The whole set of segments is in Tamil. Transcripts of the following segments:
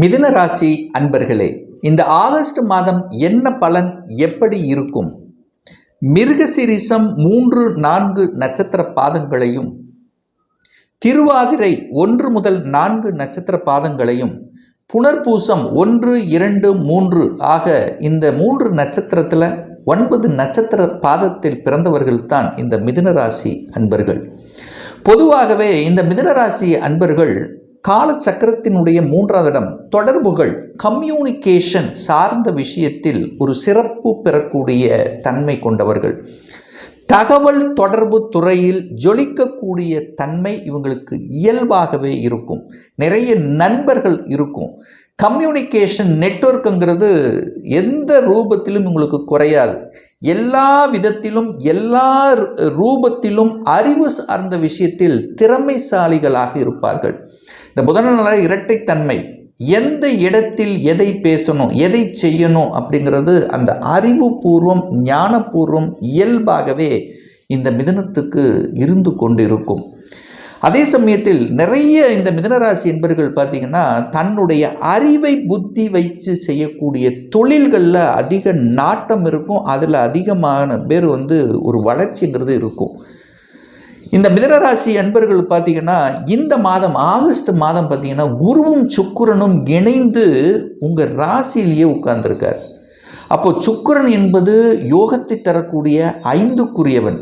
மிதுன ராசி அன்பர்களே இந்த ஆகஸ்ட் மாதம் என்ன பலன் எப்படி இருக்கும்? மிருகசிரிசம் மூன்று நான்கு நட்சத்திர பாதங்களையும் திருவாதிரை ஒன்று முதல் நான்கு நட்சத்திர பாதங்களையும் புனர்பூசம் ஒன்று இரண்டு மூன்று ஆக இந்த மூன்று நட்சத்திரத்தில் ஒன்பது நட்சத்திர பாதத்தில் பிறந்தவர்கள்தான் இந்த மிதுன ராசி அன்பர்கள். பொதுவாகவே இந்த மிதுன ராசி அன்பர்கள் காலச்சக்கரத்தினுடைய மூன்றாவது இடம் தொடர்புகள் கம்யூனிகேஷன் சார்ந்த விஷயத்தில் ஒரு சிறப்பு பெறக்கூடிய தன்மை கொண்டவர்கள். தகவல் தொடர்பு துறையில் ஜொலிக்கக்கூடிய தன்மை இவங்களுக்கு இயல்பாகவே இருக்கும். நிறைய நண்பர்கள் இருக்கும். கம்யூனிகேஷன் நெட்வொர்க்குங்கிறது எந்த ரூபத்திலும் உங்களுக்கு குறையாது. எல்லா விதத்திலும் எல்லா ரூபத்திலும் அறிவு சார்ந்த விஷயத்தில் திறமைசாலிகளாக இருப்பார்கள். இந்த புதனநல இரட்டைத்தன்மை. எந்த இடத்தில் எதை பேசணும் எதை செய்யணும் அப்படிங்கிறது அந்த அறிவுபூர்வம் ஞானபூர்வம் இயல்பாகவே இந்த மிதனத்துக்கு இருந்து கொண்டிருக்கும். அதே சமயத்தில் நிறைய இந்த மிதனராசி என்பர்கள் பார்த்திங்கன்னா தன்னுடைய அறிவை புத்தி வைத்து செய்யக்கூடிய தொழில்களில் அதிக நாட்டம் இருக்கும். அதில் அதிகமான பேர் வந்து ஒரு வளர்ச்சிங்கிறது இருக்கும். இந்த மிதனராசி அன்பர்கள் பார்த்தீங்கன்னா இந்த மாதம் ஆகஸ்ட் மாதம் பார்த்தீங்கன்னா குருவும் சுக்கரனும் இணைந்து உங்கள் ராசியிலேயே உட்கார்ந்துருக்கார். அப்போது சுக்கரன் என்பது யோகத்தை தரக்கூடிய ஐந்துக்குரியவன்.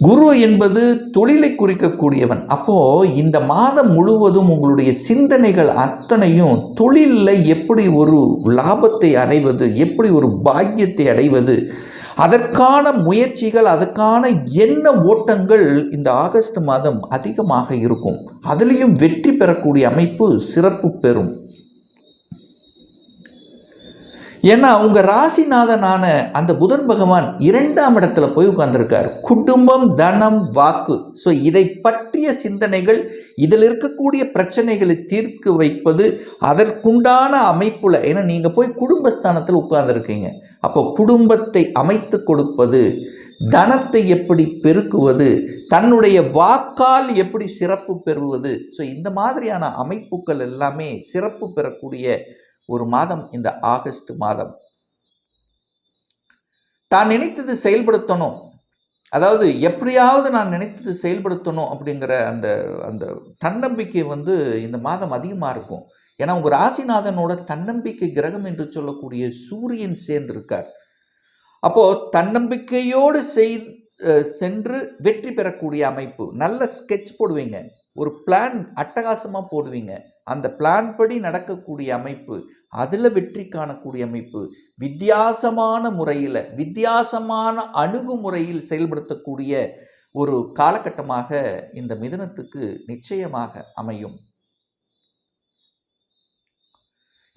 குரு என்பது தொழிலை குறிக்கக்கூடியவன். அப்போது இந்த மாதம் முழுவதும் உங்களுடைய சிந்தனைகள் அத்தனையும் தொழிலில் எப்படி ஒரு லாபத்தை அடைவது எப்படி ஒரு பாக்கியத்தை அடைவது அதற்கான முயற்சிகள் அதற்கான எண்ண ஓட்டங்கள் இந்த ஆகஸ்ட் மாதம் அதிகமாக இருக்கும். அதுலேயும் வெற்றி பெறக்கூடிய அமைப்பு சிறப்பு பெறும். ஏன்னா உங்கள் ராசிநாதனான அந்த புதன் பகவான் இரண்டாம் இடத்துல போய் உட்கார்ந்துருக்கார். குடும்பம் தனம் வாக்கு. ஸோ இதை பற்றிய சிந்தனைகள் இதில் இருக்கக்கூடிய பிரச்சனைகளை தீர்க்க வைப்பது அதற்குண்டான அமைப்பில் ஏன்னா நீங்கள் போய் குடும்பஸ்தானத்தில் உட்கார்ந்துருக்கீங்க. அப்போ குடும்பத்தை அமைத்து கொடுப்பது தனத்தை எப்படி பெருக்குவது தன்னுடைய வாக்கால் எப்படி சிறப்பு பெறுவது. ஸோ இந்த மாதிரியான அமைப்புகள் எல்லாமே சிறப்பு பெறக்கூடிய ஒரு மாதம் இந்த ஆகஸ்ட் மாதம். தான் நினைத்தது செயல்படுத்தணும். அதாவது எப்படியாவது நான் நினைத்தது செயல்படுத்தணும் அப்படிங்கிற அந்த அந்த தன்னம்பிக்கை வந்து இந்த மாதம் அதிகமாக இருக்கும். ஏன்னா உங்கள் ராசிநாதனோட தன்னம்பிக்கை கிரகம் என்று சொல்லக்கூடிய சூரியன் சேர்ந்திருக்கார். அப்போது தன்னம்பிக்கையோடு செய் சென்று வெற்றி பெறக்கூடிய அமைப்பு. நல்ல ஸ்கெட்ச் போடுவீங்க. ஒரு பிளான் அட்டகாசமாக போடுவீங்க. அந்த பிளான் படி நடக்கக்கூடிய அமைப்பு அதில் வெற்றி காணக்கூடிய அமைப்பு வித்தியாசமான முறையில் வித்தியாசமான அணுகுமுறையில் செயல்படுத்தக்கூடிய ஒரு காலகட்டமாக இந்த மிதனத்துக்கு நிச்சயமாக அமையும்.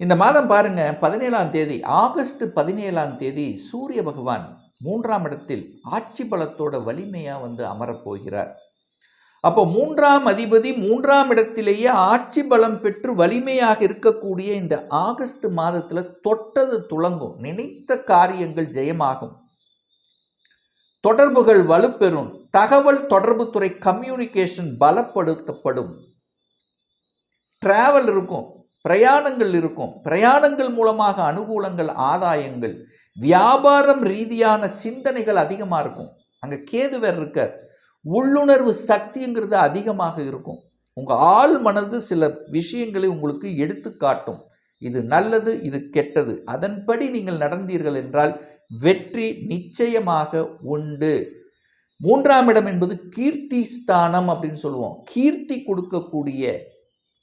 இந்த மாதம் பாருங்க பதினேழாம் தேதி ஆகஸ்ட் பதினேழாம் தேதி சூரிய பகவான் மூன்றாம் இடத்தில் ஆட்சி பலத்தோட வலிமையாக வந்து அமரப்போகிறார் அப்போ மூன்றாம் அதிபதி மூன்றாம் இடத்திலேயே ஆட்சி பலம் பெற்று வலிமையாக இருக்கக்கூடிய இந்த ஆகஸ்ட் மாதத்தில் தொட்டது துளங்கும். நினைத்த காரியங்கள் ஜெயமாகும். தொடர்புகள் வலுப்பெறும். தகவல் தொடர்புத்துறை கம்யூனிகேஷன் பலப்படுத்தப்படும். டிராவல் இருக்கும். பிரயாணங்கள் இருக்கும். பிரயாணங்கள் மூலமாக அனுகூலங்கள் ஆதாயங்கள் வியாபாரம் ரீதியான சிந்தனைகள் அதிகமாக இருக்கும். அங்கே கேதுவர் இருக்கார். உள்ளுணர்வு சக்திங்கிறது அதிகமாக இருக்கும். உங்கள் ஆள் மனது சில விஷயங்களை உங்களுக்கு எடுத்து காட்டும். இது நல்லது இது கெட்டது. அதன்படி நீங்கள் நடந்தீர்கள் என்றால் வெற்றி நிச்சயமாக உண்டு. மூன்றாம் இடம் என்பது கீர்த்தி ஸ்தானம் அப்படின்னு சொல்லுவோம். கீர்த்தி கொடுக்கக்கூடிய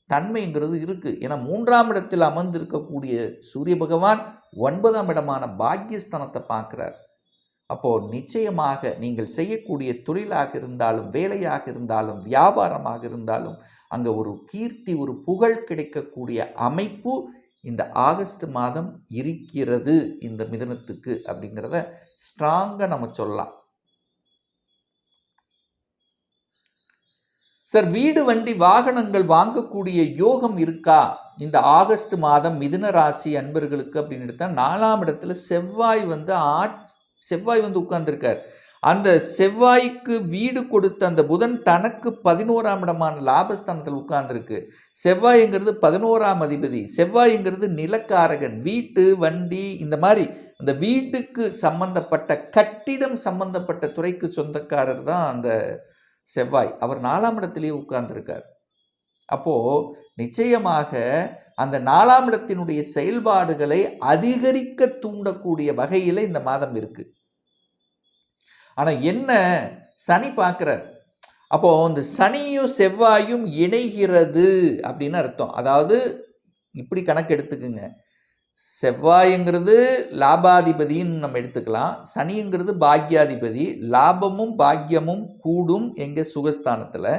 தன்மைங்கிறது இருக்குது ஏன்னா மூன்றாம் இடத்தில் அமர்ந்திருக்கக்கூடிய சூரிய பகவான் ஒன்பதாம் இடமான பாக்கியஸ்தானத்தை பார்க்குறார். அப்போது நிச்சயமாக நீங்கள் செய்யக்கூடிய தொழிலாக இருந்தாலும் வேலையாக இருந்தாலும் வியாபாரமாக இருந்தாலும் அங்கே ஒரு கீர்த்தி ஒரு புகழ் கிடைக்கக்கூடிய அமைப்பு இந்த ஆகஸ்ட் மாதம் இருக்கிறது இந்த மிதனத்துக்கு அப்படிங்கிறத ஸ்ட்ராங்காக நம்ம சொல்லலாம். சார் வீடு வண்டி வாகனங்கள் வாங்கக்கூடிய யோகம் இருக்கா? இந்த ஆகஸ்ட் மாதம் மிதுன ராசி அன்பர்களுக்கு அப்படின்னு எடுத்தால் நாலாம் இடத்துல செவ்வாய் வந்து ஆட் செவ்வாய் வந்து உட்கார்ந்துருக்கார். அந்த செவ்வாய்க்கு வீடு கொடுத்த அந்த புதன் தனக்கு பதினோராம் இடமான லாபஸ்தானத்தில் உட்கார்ந்துருக்கு. செவ்வாய்ங்கிறது பதினோராம் அதிபதி. செவ்வாய்ங்கிறது நிலக்காரகன். வீட்டு வண்டி இந்த மாதிரி அந்த வீட்டுக்கு சம்பந்தப்பட்ட கட்டிடம் சம்பந்தப்பட்ட துறைக்கு சொந்தக்காரர் தான் அந்த செவ்வாய். அவர் நாலாம் இடத்திலேயே உட்கார்ந்துருக்கார். அப்போது நிச்சயமாக அந்த நாலாம் இடத்தினுடைய செயல்பாடுகளை அதிகரிக்க தூண்டக்கூடிய வகையில் இந்த மாதம் இருக்குது ஆனால் என்ன சனி பார்க்குறார்? அப்போது இந்த சனியும் செவ்வாயும் இணைகிறது அப்படின்னு அர்த்தம். அதாவது இப்படி கணக்கு எடுத்துக்குங்க. செவ்வாய்ங்கிறது லாபாதிபதின்னு நம்ம எடுத்துக்கலாம். சனிங்கிறது பாக்யாதிபதி. லாபமும் பாக்கியமும் கூடும் எங்கள் சுகஸ்தானத்தில்.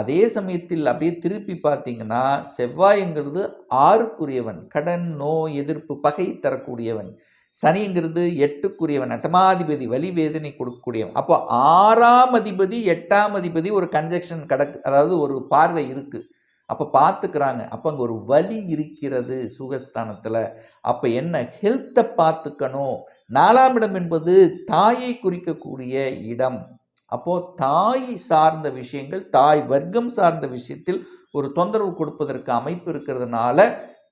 அதே சமயத்தில் அப்படியே திருப்பி பார்த்தீங்கன்னா செவ்வாய்ங்கிறது ஆறுக்குரியவன். கடன் நோய் எதிர்ப்பு பகை தரக்கூடியவன். சனிங்கிறது எட்டுக்குரியவன் அட்டமாதிபதி வலி வேதனை கொடுக்கக்கூடியவன். அப்போ ஆறாம் அதிபதி எட்டாம் அதிபதி ஒரு கன்ஜெக்ஷன் கடக்கு அதாவது ஒரு பார்வை இருக்குது அப்போ பார்த்துக்கிறாங்க. அப்போ அங்கே ஒரு வலி இருக்கிறது சுகஸ்தானத்தில். அப்போ என்ன? ஹெல்த்தை பார்த்துக்கணும். நாலாம் இடம் என்பது தாயை குறிக்கக்கூடிய இடம். அப்போது தாய் சார்ந்த விஷயங்கள் தாய் வர்க்கம் சார்ந்த விஷயத்தில் ஒரு தொந்தரவு கொடுப்பதற்கு அமைப்பு இருக்கிறதுனால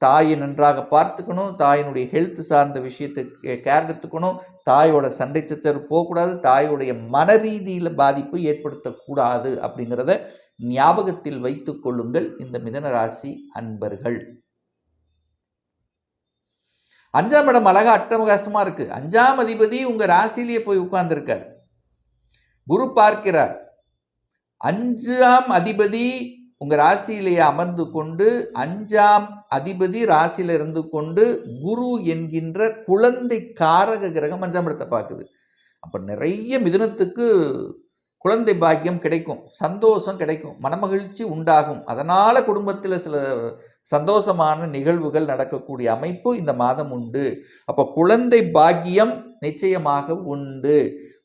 தாயை நன்றாக பார்த்துக்கணும் தாயினுடைய ஹெல்த் சார்ந்த விஷயத்தை கேர் எடுத்துக்கணும். தாயோட சண்டை சச்சரவு போகக்கூடாது. தாயோடைய மன ரீதியில் பாதிப்பு ஏற்படுத்தக்கூடாது அப்படிங்கிறத ஞாபகத்தில் வைத்து கொள்ளுங்கள். இந்த மிதன ராசி அன்பர்கள். அஞ்சாம் இடம் அழகா அட்டமகாசமா இருக்குது அஞ்சாம் அதிபதி உங்கள் ராசிலேயே போய் உட்கார்ந்துருக்கார். குரு பார்க்கிறார். அஞ்சாம் அதிபதி உங்கள் ராசியிலேயே அமர்ந்து கொண்டு அஞ்சாம் அதிபதி ராசியில் இருந்து கொண்டு குரு என்கின்ற குழந்தை காரக கிரகம் அஞ்சாம் இடத்தை பார்க்குது. அப்போ நிறைய மிதுனத்துக்கு குழந்தை பாக்கியம் கிடைக்கும் சந்தோஷம் கிடைக்கும் மனமகிழ்ச்சி உண்டாகும். அதனால் குடும்பத்தில் சில சந்தோஷமான நிகழ்வுகள் நடக்கக்கூடிய அமைப்பு இந்த மாதம் உண்டு. அப்போ குழந்தை பாக்கியம் நிச்சயமாக உண்டு.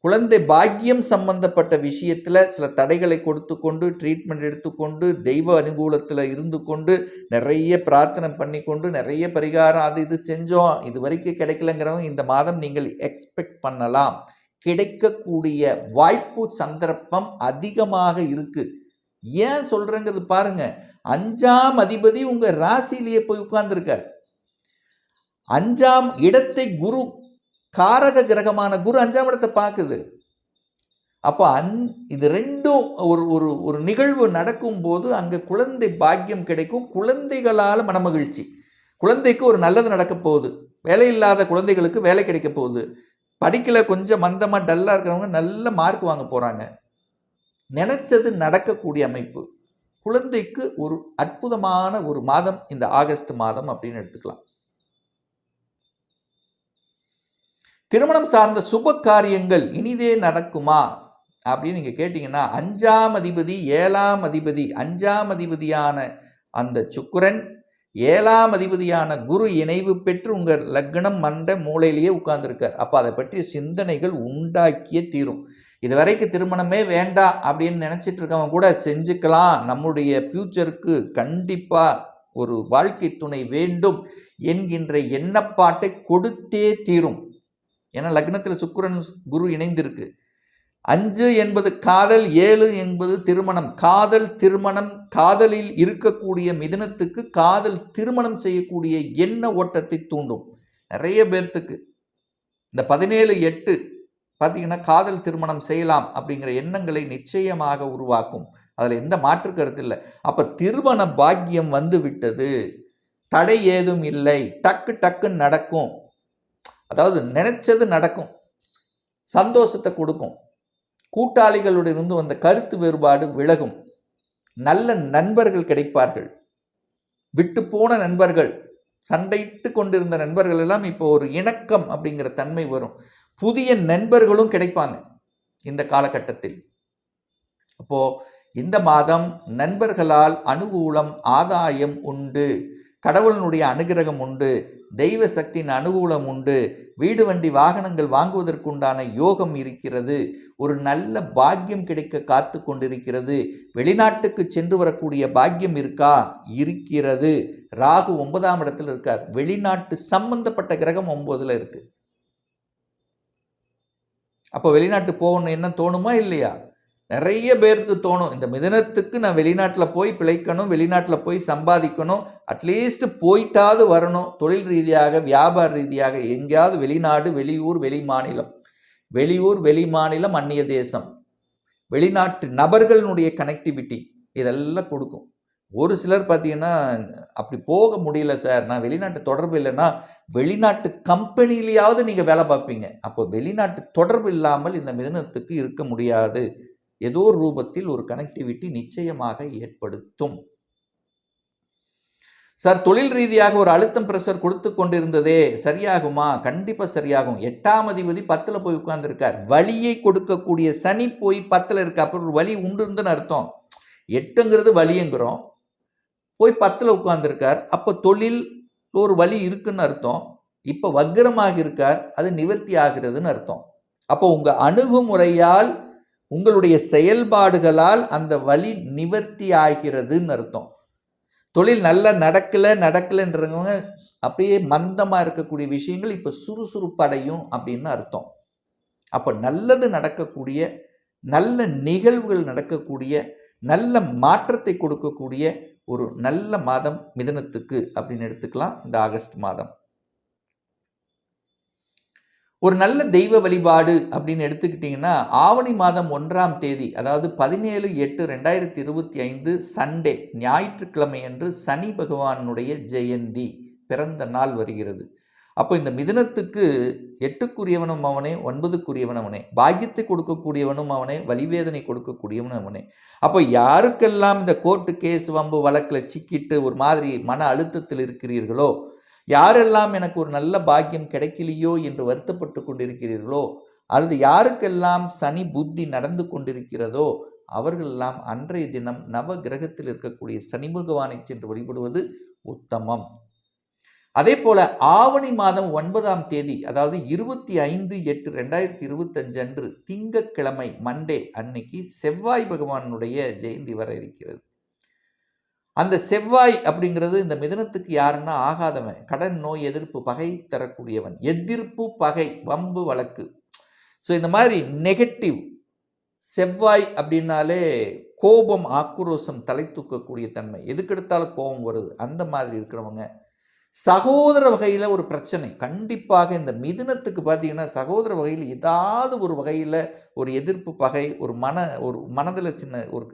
குழந்தை பாக்கியம் சம்பந்தப்பட்ட விஷயத்தில் சில தடைகளை கொடுத்து கொண்டு ட்ரீட்மெண்ட் எடுத்துக்கொண்டு தெய்வ அனுகூலத்தில் இருந்து கொண்டு நிறைய பிரார்த்தனை பண்ணி கொண்டு நிறைய பரிகாரம் அது இது செஞ்சோம் இது வரைக்கும் கிடைக்கலங்கிறவங்க இந்த மாதம் நீங்கள் எக்ஸ்பெக்ட் பண்ணலாம். கிடைக்கக்கூடிய வாய்ப்பு சந்தர்ப்பம் அதிகமாக இருக்குது ஏன் சொல்கிறேங்கிறது பாருங்கள் அஞ்சாம் அதிபதி உங்கள் ராசியிலேயே போய் உட்கார்ந்துருக்கார். அஞ்சாம் இடத்தை குரு காரக கிரகமான குரு அஞ்சாம் இடத்தை பார்க்குது. அப்போ அந் இது ரெண்டும் ஒரு ஒரு ஒரு நிகழ்வு நடக்கும்போது அங்கே குழந்தை பாக்கியம் கிடைக்கும். குழந்தைகளால் மனமகிழ்ச்சி. குழந்தைக்கு ஒரு நல்லது நடக்க போகுது. வேலை இல்லாத குழந்தைகளுக்கு வேலை கிடைக்க போகுது. படிக்கல கொஞ்சம் மந்தமாக டல்லாக இருக்கிறவங்க நல்ல மார்க் வாங்க போகிறாங்க நினச்சது நடக்கக்கூடிய அமைப்பு. குழந்தைக்கு ஒரு அற்புதமான ஒரு மாதம் இந்த ஆகஸ்ட் மாதம் அப்படின்னு எடுத்துக்கலாம். திருமணம் சார்ந்த சுப காரியங்கள் இனிதே நடக்குமா? அப்படின்னு நீங்கள் கேட்டிங்கன்னா அஞ்சாம் அதிபதி ஏழாம் அதிபதி அஞ்சாம் அதிபதியான அந்த சுக்குரன் ஏழாம் அதிபதியான குரு இணைவு பெற்று உங்கள் லக்னம் மண்ட மூளையிலேயே உட்கார்ந்துருக்கார். அப்போ அதை பற்றிய சிந்தனைகள் உண்டாக்கியே தீரும். இது வரைக்கும் திருமணமே வேண்டாம் அப்படின்னு நினச்சிட்டு இருக்கவங்க கூட செஞ்சுக்கலாம். நம்முடைய ஃப்யூச்சருக்கு கண்டிப்பாக ஒரு வாழ்க்கை துணை வேண்டும் என்கின்ற எண்ணப்பாட்டை கொடுத்தே தீரும். ஏன்னா லக்னத்தில் சுக்கரன் குரு இணைந்திருக்கு. அஞ்சு என்பது காதல் ஏழு என்பது திருமணம். காதல் திருமணம் காதலில் இருக்கக்கூடிய மிதனத்துக்கு காதல் திருமணம் செய்யக்கூடிய எண்ண ஓட்டத்தை தூண்டும். நிறைய பேர்த்துக்கு. இந்த பதினேழு எட்டு பார்த்தீங்கன்னா காதல் திருமணம் செய்யலாம் அப்படிங்கிற எண்ணங்களை நிச்சயமாக உருவாக்கும். அதில் எந்த மாற்று கருத்து இல்லை. அப்போ திருமண பாக்கியம் வந்து விட்டது. தடை ஏதும் இல்லை. டக்கு டக்குன்னு நடக்கும். அதாவது நினைச்சது நடக்கும் சந்தோஷத்தை கொடுக்கும் கூட்டாளிகளிடமிருந்து வந்த கருத்து வேறுபாடு விலகும். நல்ல நண்பர்கள் கிடைப்பார்கள். விட்டு போன நண்பர்கள் சண்டையிட்டு கொண்டிருந்த நண்பர்கள் எல்லாம் இப்போ ஒரு இணக்கம் அப்படிங்கிற தன்மை வரும். புதிய நண்பர்களும் கிடைப்பாங்க இந்த காலகட்டத்தில். அப்போது இந்த மாதம் நண்பர்களால் அனுகூலம் ஆதாயம் உண்டு. கடவுளினுடைய அனுகிரகம் உண்டு தெய்வ சக்தியின் அனுகூலம் உண்டு வீடு வண்டி வாகனங்கள் வாங்குவதற்குண்டான யோகம் இருக்கிறது ஒரு நல்ல பாக்கியம் கிடைக்க காத்து கொண்டிருக்கிறது வெளிநாட்டுக்கு சென்று வரக்கூடிய பாக்கியம் இருக்கா? இருக்கிறது. ராகு ஒன்பதாம் இடத்துல இருக்கார். வெளிநாட்டு சம்பந்தப்பட்ட கிரகம் ஒன்பதுல இருக்கு. அப்போ வெளிநாட்டு போகணும் என்ன தோணுமா இல்லையா? நிறைய பேருக்கு தோணும் இந்த மிதனத்துக்கு நான் வெளிநாட்டில் போய் பிழைக்கணும் வெளிநாட்டில் போய் சம்பாதிக்கணும் அட்லீஸ்ட் போயிட்டாவது வரணும் தொழில் ரீதியாக வியாபார ரீதியாக எங்கேயாவது வெளிநாடு வெளியூர் வெளி மாநிலம் வெளியூர் வெளி மாநிலம் அந்நிய தேசம். வெளிநாட்டு நபர்களுடைய கனெக்டிவிட்டி இதெல்லாம் கொடுக்கும். ஒரு சிலர் பார்த்தீங்கன்னா அப்படி போக முடியல சார் நான் வெளிநாட்டு தொடர்பு இல்லைன்னா வெளிநாட்டு கம்பெனிலையாவது நீங்கள் வேலை பார்ப்பீங்க. அப்போ வெளிநாட்டு தொடர்பு இல்லாமல் இந்த மிதனத்துக்கு இருக்க முடியாது. ஏதோ ஒரு ரூபத்தில் ஒரு கனெக்டிவிட்டி நிச்சயமாக ஏற்படுத்தும். சார் தொழில் ரீதியாக ஒரு அழுத்தம் பிரஷர் கொடுத்து கொண்டிருந்ததே சரியாகுமா? கண்டிப்பாக சரியாகும். எட்டாம் அதிபதி பத்தில் போய் உட்கார்ந்துருக்கார். வழியை கொடுக்கக்கூடிய சனி போய் பத்தில் இருக்கு அப்புறம் ஒரு வழி உண்டுருந்துன்னு அர்த்தம். எட்டுங்கிறது வழிங்கிறோம் போய் பத்தில் உட்கார்ந்துருக்கார். அப்போ தொழில் ஒரு வழி இருக்குன்னு அர்த்தம். இப்போ வக்ரமாக இருக்கார். அது நிவர்த்தி ஆகிறதுன்னு அர்த்தம். அப்போ உங்கள் அணுகுமுறையால் உங்களுடைய செயல்பாடுகளால் அந்த வலி நிவர்த்தி ஆகிறதுன்னு அர்த்தம். தொழில் நல்லா நடக்கலை நடக்கலைன்றவங்க அப்படியே மந்தமாக இருக்கக்கூடிய விஷயங்கள் இப்போ சுறுசுறுப்படையும் அப்படின்னு அர்த்தம். அப்போ நல்லது நடக்கக்கூடிய நல்ல நிகழ்வுகள் நடக்கக்கூடிய நல்ல மாற்றத்தை கொடுக்கக்கூடிய ஒரு நல்ல மாதம் மிதனத்துக்கு அப்படின்னு எடுத்துக்கலாம். இந்த ஆகஸ்ட் மாதம். ஒரு நல்ல தெய்வ வழிபாடு அப்படின்னு எடுத்துக்கிட்டிங்கன்னா ஆவணி மாதம் ஒன்றாம் தேதி அதாவது பதினேழு எட்டு ரெண்டாயிரத்தி இருபத்தி ஐந்து சண்டே ஞாயிற்றுக்கிழமை அன்று சனி பகவானுடைய ஜெயந்தி பிறந்த நாள் வருகிறது. அப்போ இந்த மிதுனத்துக்கு எட்டுக்குரியவனும் அவனே ஒன்பதுக்குரியவன் அவனே பாக்கியத்தை கொடுக்கக்கூடியவனும் அவனே வலிவேதனை கொடுக்கக்கூடியவனும் அவனே. அப்போ யாருக்கெல்லாம் இந்த கோர்ட்டு கேஸ் வம்பு வழக்கில் சிக்கிட்டு ஒரு மாதிரி மன அழுத்தத்தில் இருக்கிறீர்களோ யாரெல்லாம் எனக்கு ஒரு நல்ல பாக்கியம் கிடைக்கலையோ என்று வருத்தப்பட்டு கொண்டிருக்கிறீர்களோ அல்லது யாருக்கெல்லாம் சனி புத்தி நடந்து கொண்டிருக்கிறதோ அவர்களெல்லாம் அன்றைய தினம் நவ கிரகத்தில் இருக்கக்கூடிய சனி பகவானை சென்று வழிபடுவது உத்தமம். அதே போல ஆவணி மாதம் ஒன்பதாம் தேதி அதாவது இருபத்தி ஐந்து எட்டு ரெண்டாயிரத்தி இருபத்தஞ்சு அன்று திங்கக்கிழமை மண்டே அன்னைக்கு செவ்வாய் பகவானுடைய ஜெயந்தி வர இருக்கிறது. அந்த செவ்வாய் அப்படிங்கிறது இந்த மிதனத்துக்கு யாருன்னா ஆகாதவன். கடன் நோய் எதிர்ப்பு பகை தரக்கூடியவன். எதிர்ப்பு பகை வம்பு வழக்கு. ஸோ இந்த மாதிரி நெகட்டிவ் செவ்வாய் அப்படின்னாலே கோபம் ஆக்ரோஷம் தலை தூக்கக்கூடிய தன்மை. எதுக்கெடுத்தாலும் கோபம் வருது. அந்த மாதிரி இருக்கிறவங்க. சகோதர வகையில் ஒரு பிரச்சனை. கண்டிப்பாக இந்த மிதுனத்துக்கு பார்த்தீங்கன்னா சகோதர வகையில் ஏதாவது ஒரு வகையில் ஒரு எதிர்ப்பு பகை ஒரு மன ஒரு மனதில் சின்ன ஒரு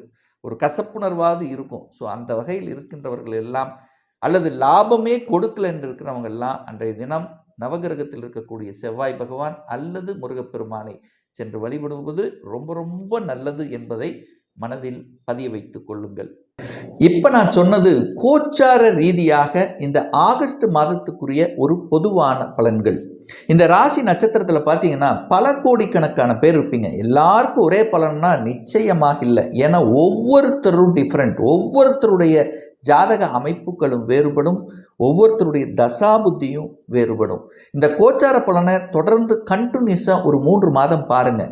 ஒரு கசப்புணர்வாது இருக்கும். ஸோ அந்த வகையில் இருக்கின்றவர்கள் எல்லாம் அல்லது லாபமே கொடுக்கல என்று இருக்கிறவங்க எல்லாம் அன்றைய தினம் நவகிரகத்தில் இருக்கக்கூடிய செவ்வாய் பகவான் அல்லது முருகப்பெருமானை சென்று வழிபடுவது ரொம்ப ரொம்ப நல்லது என்பதை மனதில் பதிய வைத்துக் கொள்ளுங்கள். இப்போ நான் சொன்னது கோச்சார ரீதியாக இந்த ஆகஸ்ட் மாதத்துக்குரிய ஒரு பொதுவான பலன்கள். இந்த ராசி நட்சத்திரத்தில் பார்த்தீங்கன்னா பல கோடிக்கணக்கான பேர் இருப்பீங்க. எல்லாருக்கும் ஒரே பலன்னா நிச்சயமாக இல்லை. ஏன்னா ஒவ்வொருத்தரும் டிஃப்ரெண்ட் ஒவ்வொருத்தருடைய ஜாதக அமைப்புகளும் வேறுபடும். ஒவ்வொருத்தருடைய தசாபுத்தியும் வேறுபடும். இந்த கோச்சார பலனை தொடர்ந்து கண்டினியூஸாக ஒரு மூன்று மாதம் பாருங்கள்